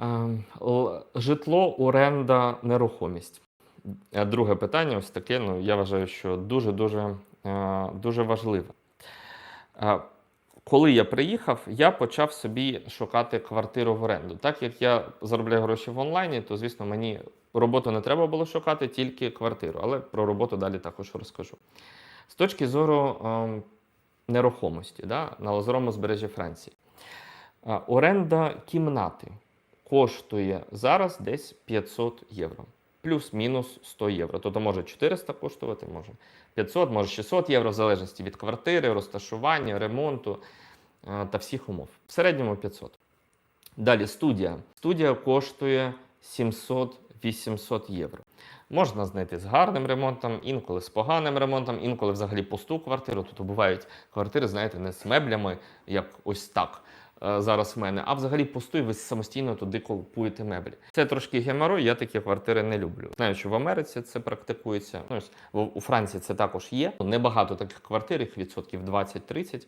Ем, Житло, оренда, нерухомість. Е, Друге питання, ось таке. Ну, я вважаю, що дуже дуже, е, дуже важливе. Е, Коли я приїхав, я почав собі шукати квартиру в оренду. Так як я заробляю гроші в онлайні, то звісно мені роботу не треба було шукати, тільки квартиру. Але про роботу далі також розкажу. З точки зору ем, нерухомості да, на озерому збережжі Франції. Е, Оренда кімнати коштує зараз десь 500 євро. Плюс-мінус 100 євро. Тобто може 400 коштувати, може 500, може 600 євро, в залежності від квартири, розташування, ремонту е, та всіх умов. В середньому 500. Далі студія. Студія коштує 700-800 євро. Можна знайти з гарним ремонтом, інколи з поганим ремонтом, інколи взагалі пусту квартиру. Тут бувають квартири, знаєте, не з меблями, як ось так зараз в мене, а взагалі пусту, ви самостійно туди купуєте меблі. Це трошки геморой, я такі квартири не люблю. Знаю, що в Америці це практикується. Ну, у Франції це також є. Небагато таких квартир, їх відсотків 20-30,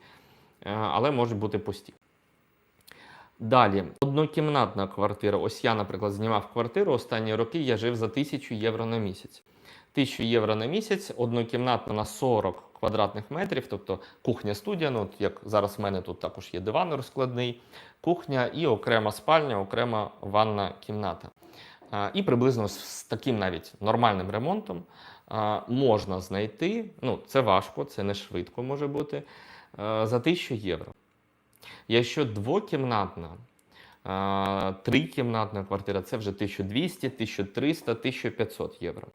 е, але можуть бути пусті. Далі, однокімнатна квартира. Ось я, наприклад, знімав квартиру. Останні роки я жив за 1000 євро на місяць. 1000 євро на місяць, однокімнатна на 40 квадратних метрів, тобто кухня студія. Ну, як зараз в мене тут також є диван розкладний, кухня і окрема спальня, окрема ванна кімната. І приблизно з таким навіть нормальним ремонтом можна знайти. Ну, це важко, це не швидко може бути. За 1000 євро. Якщо двокімнатна, трикімнатна квартира, це вже 1200, 1300, 1500 євро.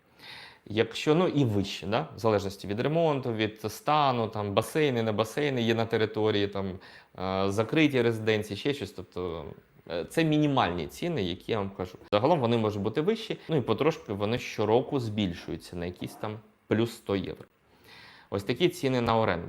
Якщо ну і вище, да? в залежності від ремонту, від стану, там басейни, не басейни є на території, там е, закриті резиденції, ще щось. Тобто е, це мінімальні ціни, які я вам кажу. Загалом вони можуть бути вищі, ну і потрошки вони щороку збільшуються на якісь там плюс 100 євро. Ось такі ціни на оренду.